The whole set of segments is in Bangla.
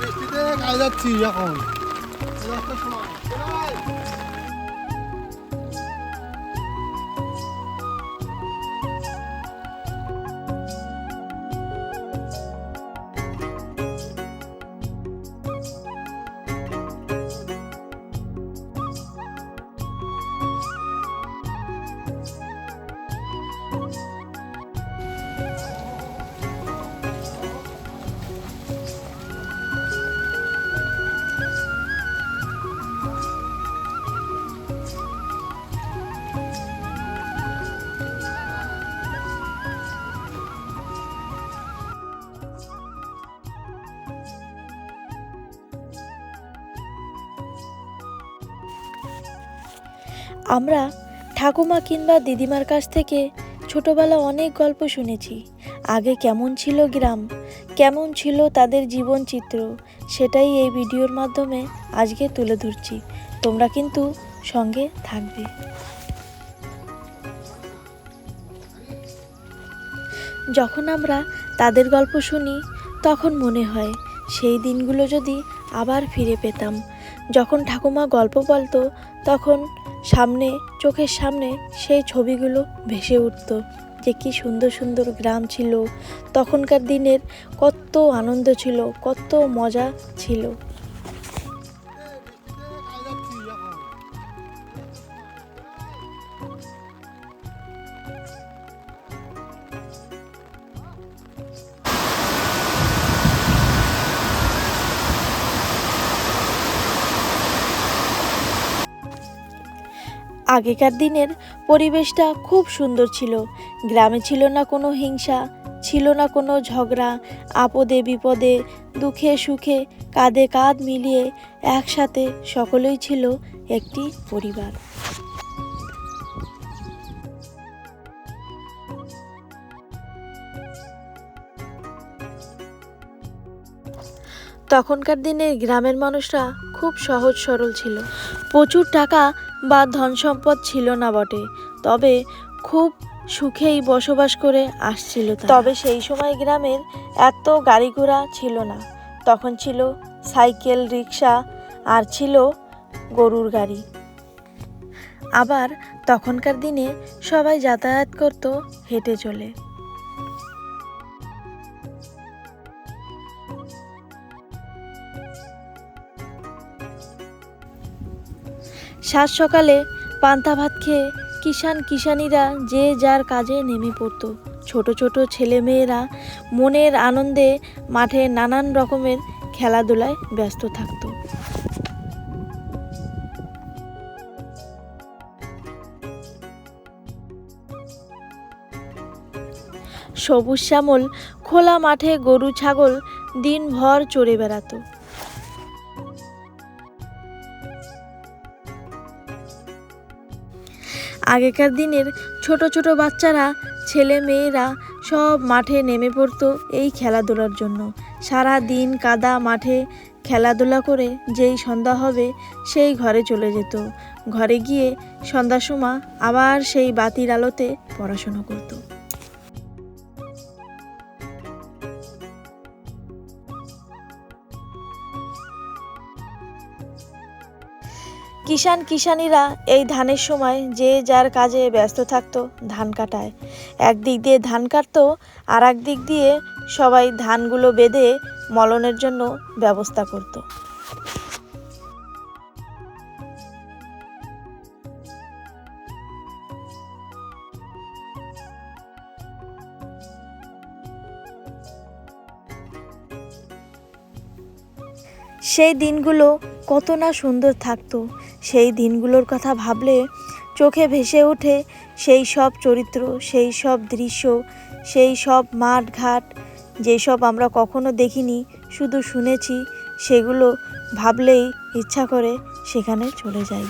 বৃষ্টিতে কাজ যাচ্ছি এখন একটা সময়। আমরা ঠাকুমা কিংবা দিদিমার কাছ থেকে ছোটবেলা অনেক গল্প শুনেছি। আগে কেমন ছিল গ্রাম, কেমন ছিল তাদের জীবন চিত্র, সেটাই এই ভিডিওর মাধ্যমে আজকে তুলে ধরছি। তোমরা কিন্তু সঙ্গে থাকবে। যখন আমরা তাদের গল্প শুনি, তখন মনে হয় সেই দিনগুলো যদি আবার ফিরে পেতাম। যখন ঠাকুমা গল্প বলতো, তখন সামনে, চোখের সামনে সেই ছবিগুলো ভেসে উঠত যে কি সুন্দর সুন্দর গ্রাম ছিল। তখনকার দিনের কত আনন্দ ছিল, কত মজা ছিল। আগেকার দিনের পরিবেশটা খুব সুন্দর ছিল। গ্রামে ছিল না কোনো হিংসা, ছিল না কোনো ঝগড়া, আপদে বিপদে, দুঃখে সুখে, কাঁধে কাঁধ মিলিয়ে একসাথে সকলেই ছিল একটি পরিবার। তখনকার দিনে গ্রামের মানুষরা খুব সহজ সরল ছিল। প্রচুর টাকা বা ধন সম্পদ ছিল না বটে। তবে খুব সুখেই বসবাস করে আসছিল তবে সেই সময় গ্রামের এত গাড়ি ঘোড়া ছিল না। তখন ছিল সাইকেল রিক্সা আর ছিল গরুর গাড়ি। আবার তখনকার দিনে সবাই যাতায়াত করত হেঁটে চলে। সাত সকালে পান্তা ভাত খেয়ে কিষান কিষানিরা যে যার কাজে নেমে পড়তো। ছোট ছোট ছেলে মেয়েরা মনের আনন্দে মাঠে নানান রকমের খেলাধুলায় ব্যস্ত থাকতো। সবুজ শ্যামল, খোলা মাঠে গরু ছাগল দিনভর চড়ে বেড়াতো। আগেকার দিনের ছোট ছোট বাচ্চারা, ছেলে মেয়েরা সব মাঠে নেমে পড়তো এই খেলাধুলার জন্য। সারা দিন কাদা মাঠে খেলাধুলা করে যেই সন্ধ্যা হবে সেই ঘরে চলে যেত। ঘরে গিয়ে সন্ধ্যার সময় আবার সেই বাতির আলোতে পড়াশুনো করতো। কিষান কিষানিরা এই ধানের সময় যে যার কাজে ব্যস্ত থাকতো ধান কাটায়। একদিক দিয়ে ধান কাটতো আর দিক দিয়ে সবাই ধানগুলো বেঁধে মলনের জন্য ব্যবস্থা করত। সেই দিনগুলো কত না সুন্দর থাকতো। সেই দিনগুলোর কথা ভাবলে চোখে ভেসে ওঠে সেই সব চরিত্র, সেই সব দৃশ্য, সেই সব মাঠ ঘাট যেসব আমরা কখনো দেখিনি, শুধু শুনেছি, সেগুলো ভাবলেই ইচ্ছা করে সেখানে চলে যাই।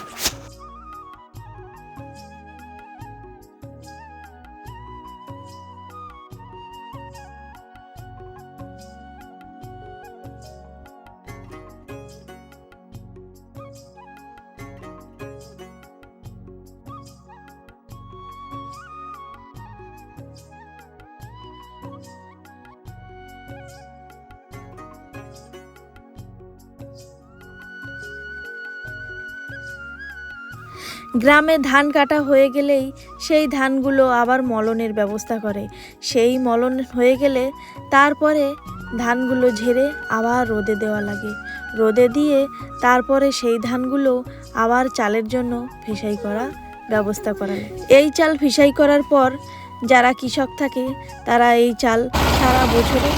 গ্রামে ধান কাটা হয়ে গেলেই সেই ধানগুলো আবার মলনের ব্যবস্থা করে। সেই মলন হয়ে গেলে তারপরে ধানগুলো ঝেড়ে আবার রোদে দেওয়া লাগে। রোদে দিয়ে তারপরে সেই ধানগুলো আবার চালের জন্য ফিসাই করা ব্যবস্থা করা এই চাল ফিসাই করার পর যারা কৃষক থাকে, তারা এই চাল সারা বছরে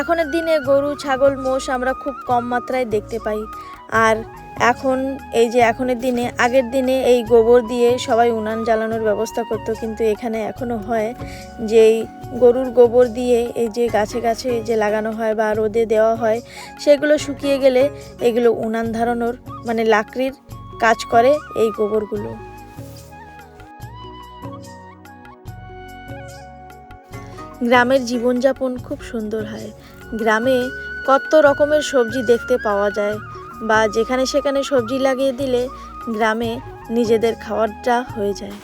এখনের দিনে গরু, ছাগল, মোষ আমরা খুব কম মাত্রায় দেখতে পাই। আর এখন এই যে এখনের দিনে, আগের দিনে এই গোবর দিয়ে সবাই উনান জ্বালানোর ব্যবস্থা করতো, কিন্তু এখানে এখনও হয় যে এই গরুর গোবর দিয়ে এই যে গাছে গাছে যে লাগানো হয় বা রোদে দেওয়া হয়, সেগুলো শুকিয়ে গেলে এগুলো উনান ধারণর মানে লাকড়ির কাজ করে এই গোবরগুলো। গ্রামের জীবনযাপন খুব সুন্দর হয়। গ্রামে কত রকমের সবজি দেখতে পাওয়া যায় বা যেখানে সেখানে সবজি লাগিয়ে দিলে গ্রামে নিজেদের খাওয়ারটা হয়ে যায়।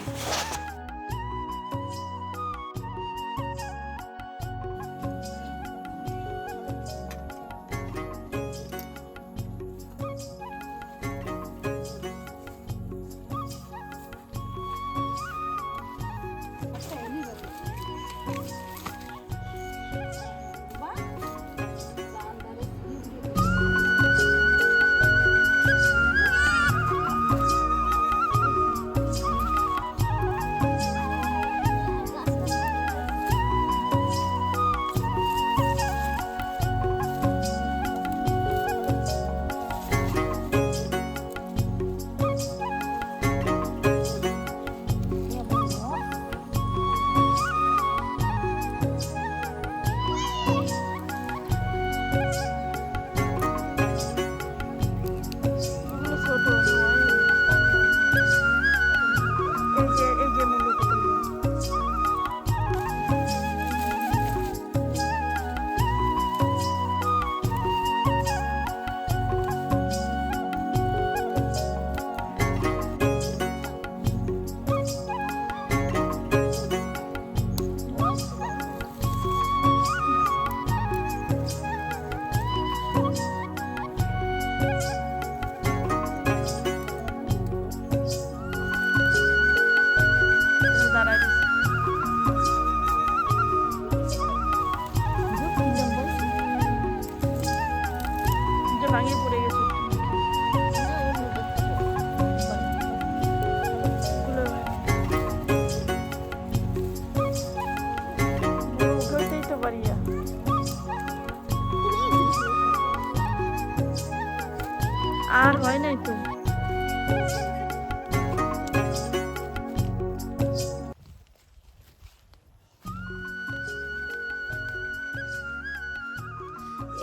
আর হয় নাই তো।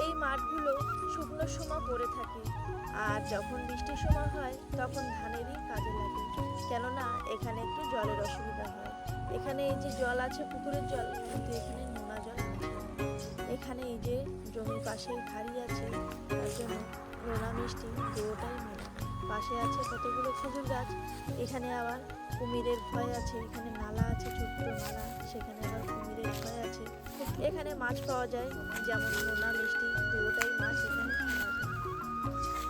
এই মাঠগুলো শুকনো সময় পড়ে থাকে, আর যখন বৃষ্টির সময় হয়, তখন ধানেরই কাজে লাগে। কেননা, এখানে একটু জলের অসুবিধা হয়। এখানে এই যে জল আছে, পুকুরের জল, কিন্তু এখানে নোনা জল এখানে এই যে জমির পাশে খাড়ি আছে, তার জন্য নোনা মিষ্টি দুটোটাই মেলানো পাশে আছে কতগুলো খেজুর গাছ, এখানে আবার কুমিরের ভয় আছে, এখানে নালা আছে, ছোট্ট নালা, সেখানে আবার কুমিরের ভয় আছে। এখানে মাছ পাওয়া যায়, যেমন নোনা মিষ্টি দুটোটাই মাছ এখানে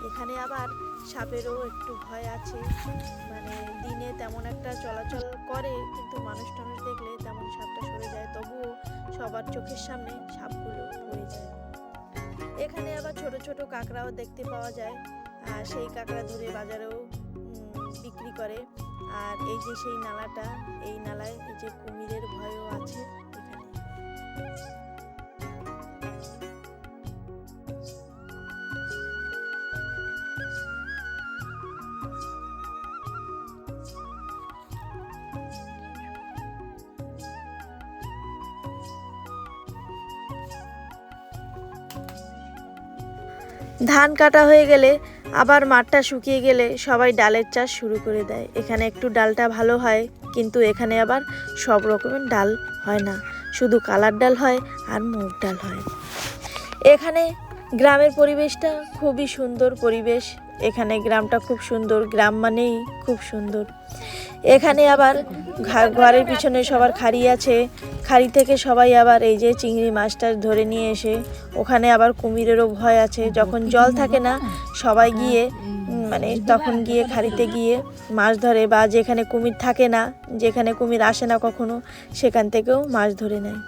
এখানে আবার সাপেরও একটু ভয় আছে মানে দিনে তেমন একটা চলাচল করে, কিন্তু মানুষ টানুষ দেখলে তেমন সাপটা সরে যায়, তবুও সবার চোখের সামনে সাপগুলো হয়ে যায়। এখানে আবার ছোট ছোট কাঁকড়াও দেখতে পাওয়া যায়। আর সেই কাঁকড়া ধরে বাজারেও বিক্রি করে। আর এই যে সেই নালাটা, এই নালায় এই যে কুমিরের ভয়ও আছে এখানে। ধান কাটা হয়ে গেলে আবার মাঠটা শুকিয়ে গেলে সবাই ডালের চাষ শুরু করে দেয়। এখানে একটু ডালটা ভালো হয়, কিন্তু এখানে আবার সব রকমের ডাল হয় না। শুধু কালার ডাল হয় আর মুগ ডাল হয়। এখানে গ্রামের পরিবেশটা খুবই সুন্দর পরিবেশ। এখানে গ্রামটা খুব সুন্দর, গ্রাম মানেই খুব সুন্দর। এখানে আবার ঘরের পিছনে সবার খাড়ি আছে। খাড়ি থেকে সবাই আবার এই যে চিংড়ি মাছটা ধরে নিয়ে এসে ওখানে আবার কুমিরেরও ভয় আছে। যখন জল থাকে না, সবাই গিয়ে মানে তখন গিয়ে খাড়িতে গিয়ে মাছ ধরে বা যেখানে কুমির থাকে না, যেখানে কুমির আসে না কখনো, সেখান থেকেও মাছ ধরে নেয়।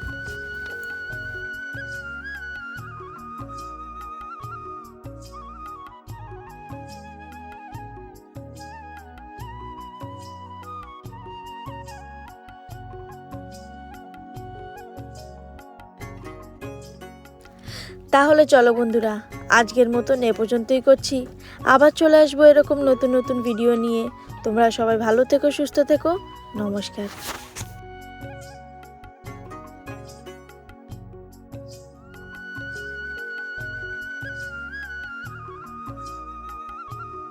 তাহলে চলো বন্ধুরা, আজকের মতন এ পর্যন্তই করছি। আবার চলে আসব এরকম নতুন নতুন ভিডিও নিয়ে। তোমরা সবাই ভালো থেকো, সুস্থ থেকো। নমস্কার।